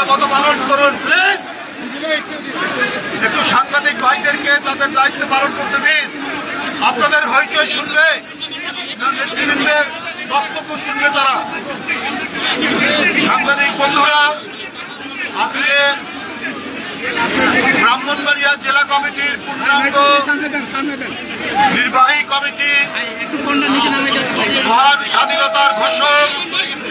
নিরাপত্তা পালন করুন প্লিজ একটু সাংবাদিক ভাইদেরকে তাদের দায়িত্ব পালন করতে দিন। আপনাদের হইচই শুনবে নেতৃবৃন্দের বক্তব্য শুনবে তারা। সাংবাদিক বন্ধুরা আজকে ব্রাহ্মণবাড়িয়া জেলা কমিটির পূর্ণাঙ্গ নির্বাহী কমিটি মহান স্বাধীনতার ঘোষক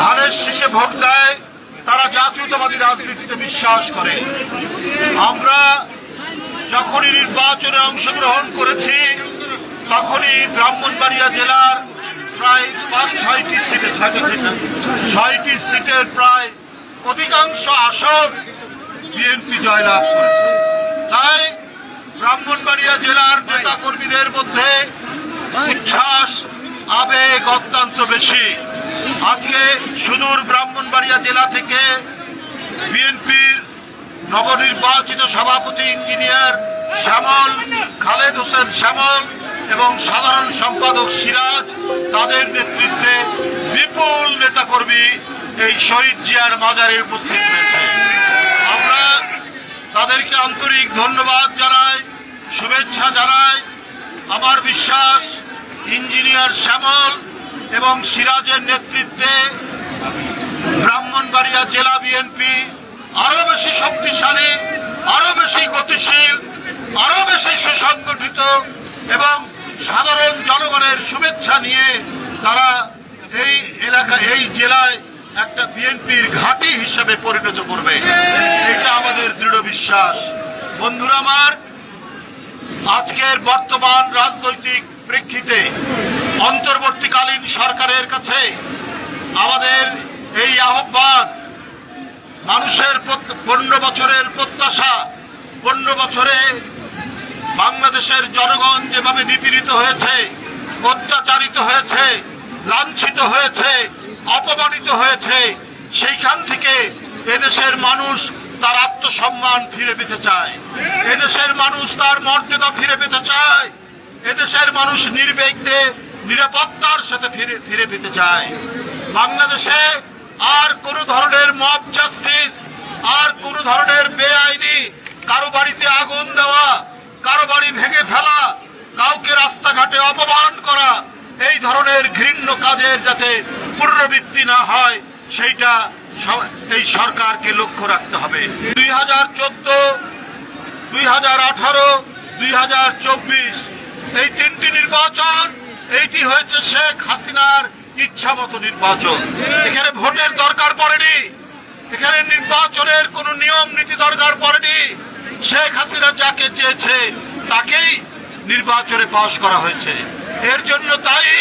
ধানের শীষে ভোট দেয়, তারা জাতীয়তাবাদী রাজনীতিতে বিশ্বাস করে। আমরা যখনই নির্বাচনে অংশগ্রহণ করেছি, তখনই ব্রাহ্মণবাড়িয়া জেলার প্রায় পাঁচ, ছয়টি সিটে, ছয়টি সিটের প্রায় অধিকাংশ আসন বিএনপি জয়লাভ করেছে। তাই ব্রাহ্মণবাড়িয়া জেলার নেতা কর্মীদের মধ্যে উচ্ছ্বাস, আবেগ অত্যন্ত বেশি। আজকে সুদূর ব্রাহ্মণবাড়িয়া জেলা থেকে বিএনপির নবনির্বাচিত সভাপতি ইঞ্জিনিয়ার শ্যামল খালেদ হোসেন শ্যামল এবং সাধারণ সম্পাদক সিরাজ তাদের নেতৃত্বে বিপুল নেতাকর্মী এই শহীদ জিয়ার মাজারে উপস্থিত হয়েছে। আমরা তাদেরকে আন্তরিক ধন্যবাদ জানাই, শুভেচ্ছা জানাই। আমার বিশ্বাস, ইঞ্জিনিয়ার শ্যামল এবং সিরাজের নেতৃত্বে ব্রাহ্মণবাড়িয়া জেলা বিএনপি আরও বেশি শক্তিশালী, আরও বেশি গতিশীল, আরও বেশি সুসংগঠিত এবং সাধারণ জনগণের শুভেচ্ছা নিয়ে তারা এই এলাকা, এই জেলায় একটা বিএনপির ঘাঁটি হিসেবে পরিণত করবে। এটা আমাদের দৃঢ় বিশ্বাস। বন্ধুরা আমার, আজকের বর্তমান রাজনৈতিক প্রেক্ষিতে অন্তর্বর্তীকালীন সরকারের কাছে আমাদের এই আহ্বান, মানুষের পনেরো বছরের প্রত্যাশা পনেরো বছরে বাংলাদেশের জনগণ যেভাবে নিপীড়িত হয়েছে, অত্যাচারিত হয়েছে, লাঞ্ছিত হয়েছে, অপমানিত হয়েছে, সেইখান থেকে এদেশের মানুষ তার আত্মসম্মান ফিরে পেতে চায়। এদেশের মানুষ তার মর্যাদা ফিরে পেতে চায়। এদেশের মানুষ নির্বিঘ্নে নিরাপত্তার সাথে ফিরে ফিরে পেতে চায়। বাংলাদেশে আর কোন ধরনের মব জাস্টিস আর কোন ধরনের বেআইনি, কারও বাড়িতে আগুন দেওয়া, কারও বাড়ি ভেঙে ফেলা, কাউকে রাস্তাঘাটে অপমান করা, এই ধরনের ঘৃণ্য কাজের যাতে পুনরাবৃত্তি না হয়, সেইটা এই সরকারকে লক্ষ্য রাখতে হবে। দুই হাজার চোদ্দ, দুই হাজার আঠারো, দুই হাজার চব্বিশ এই তিনটি নির্বাচন, এইটি হয়েছে শেখ হাসিনার ইচ্ছা মতো নির্বাচন। এখানে ভোটের দরকার পড়েনি। এখানে নির্বাচনের কোনো নিয়ম, নীতি দরকার পড়েনি। শেখ হাসিনা যাকে চেয়েছে, তাকেই নির্বাচনে পাশ করা হয়েছে। এর জন্য দায়ী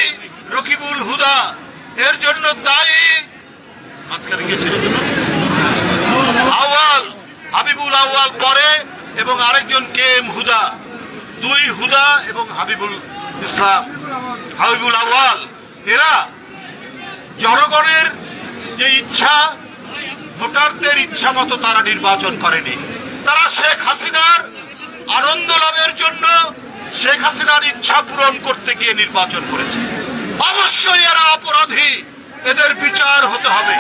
রকিবুল হুদা। এর জন্য গেছিল আওয়াল হাবিবুল আওয়াল পরে এবং আরেকজন কে এম হুদা। দুই হুদা এবং হাবিবুল ইসলাম, হাবিবুল আওয়াল এরা জনগণের যে ইচ্ছা, ভোটারদের ইচ্ছা মতো তারা নির্বাচন করেনি। তারা শেখ হাসিনার আনন্দ লাভের জন্য শেখ হাসিনার ইচ্ছা পূরণ করতে গিয়ে নির্বাচন করেছে। অবশ্যই এরা অপরাধী। এদের বিচার হতে হবে।